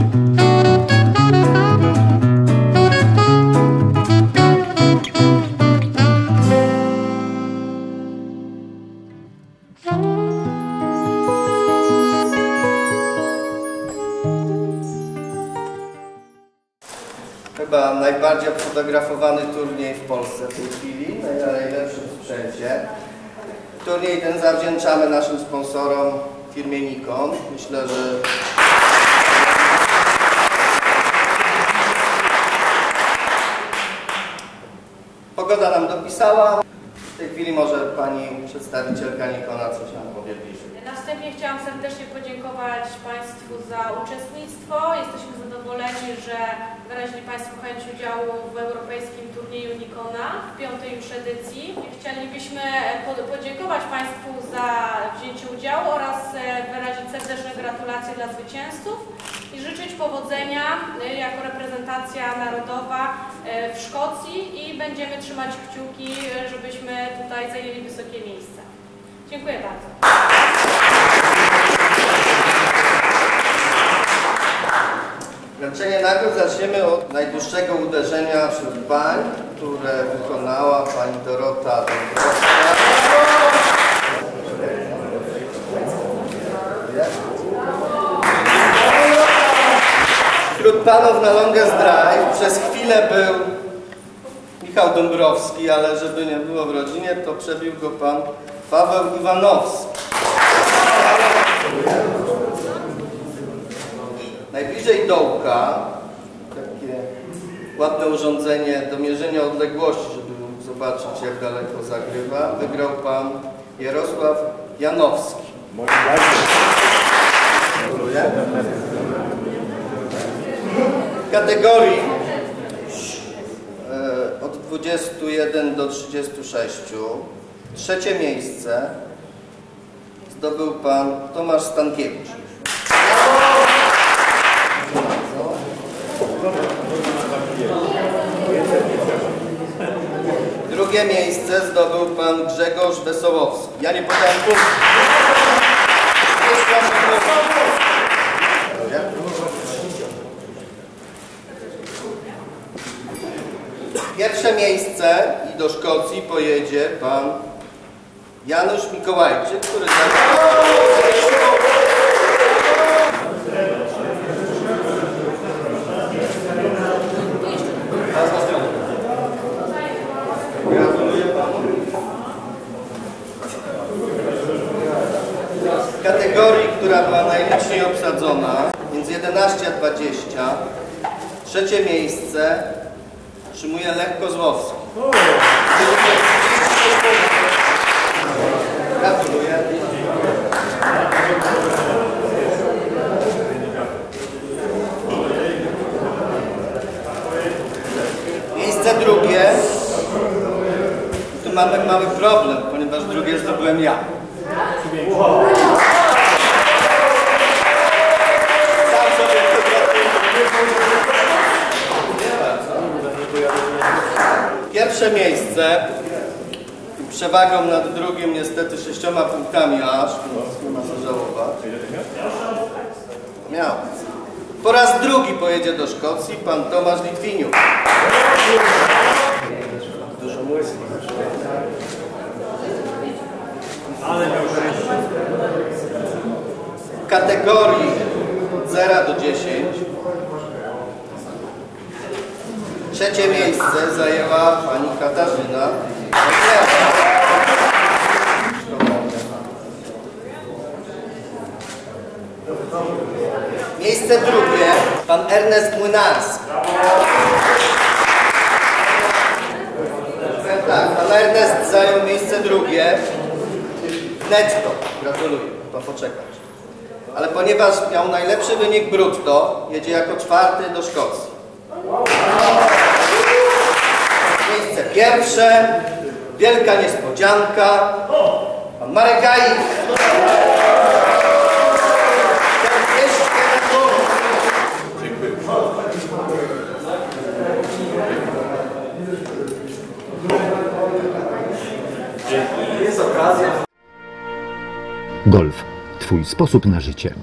Chyba najbardziej obfotografowany turniej w Polsce w tej chwili, na najlepszym sprzęcie. Turniej ten zawdzięczamy naszym sponsorom, firmie Nikon. Myślę, że pogoda nam dopisała. W tej chwili może pani przedstawicielka Nikona coś nam powie bliżej. Następnie chciałam serdecznie podziękować Państwu za uczestnictwo. Jesteśmy zadowoleni, że wyrazili Państwo chęć udziału w europejskim turnieju Nikona w piątej już edycji. Chcielibyśmy po- podziękować Państwu za wzięcie udziału oraz e, wyrazić serdeczne gratulacje dla zwycięzców i życzyć powodzenia e, jako reprezentacja narodowa e, w Szkocji i będziemy trzymać kciuki, e, żebyśmy tutaj zajęli wysokie miejsca. Dziękuję bardzo. Wręczenie nagród zaczniemy od najdłuższego uderzenia wśród pań, które wykonała pani Dorota Dąbrowska. Panów na Longest Drive przez chwilę był Michał Dąbrowski, ale żeby nie było w rodzinie, to przebił go pan Paweł Iwanowski. Najbliżej dołka, takie ładne urządzenie do mierzenia odległości, żeby mógł zobaczyć jak daleko zagrywa, wygrał pan Jarosław Janowski. Gratuluję. Kategorii e, od 21 do 36 trzecie miejsce zdobył pan Tomasz Stankiewicz. Drugie miejsce zdobył pan Grzegorz Wesołowski. Ja nie podałem punktu. Pierwsze miejsce i do Szkocji pojedzie pan Janusz Mikołajczyk, który. W kategorii, która była najliczniej obsadzona, między 11 a 20, trzecie miejsce otrzymuje Lech Kozłowski. Gratuluję. Miejsce drugie. Tu mamy mały problem, ponieważ drugie zdobyłem ja. Sam sobie to gratuluję. Nie bardzo. Pierwsze miejsce przewagą nad drugim niestety sześcioma punktami aż, nie ma co żałować. Miał. Po raz drugi pojedzie do Szkocji pan Tomasz Litwiniuk. Dużo. Ale miał. W kategorii od 0 do 10 trzecie miejsce zajęła pani Katarzyna. Miejsce drugie pan Ernest Młynarski. Tak, pan Ernest zajął miejsce drugie. Netto. Gratuluję, to poczekać. Ale ponieważ miał najlepszy wynik brutto, jedzie jako czwarty do Szkocji. Pierwsze, wielka niespodzianka, pan Marek Gajik. 41 punktów. Golf. Twój sposób na życie.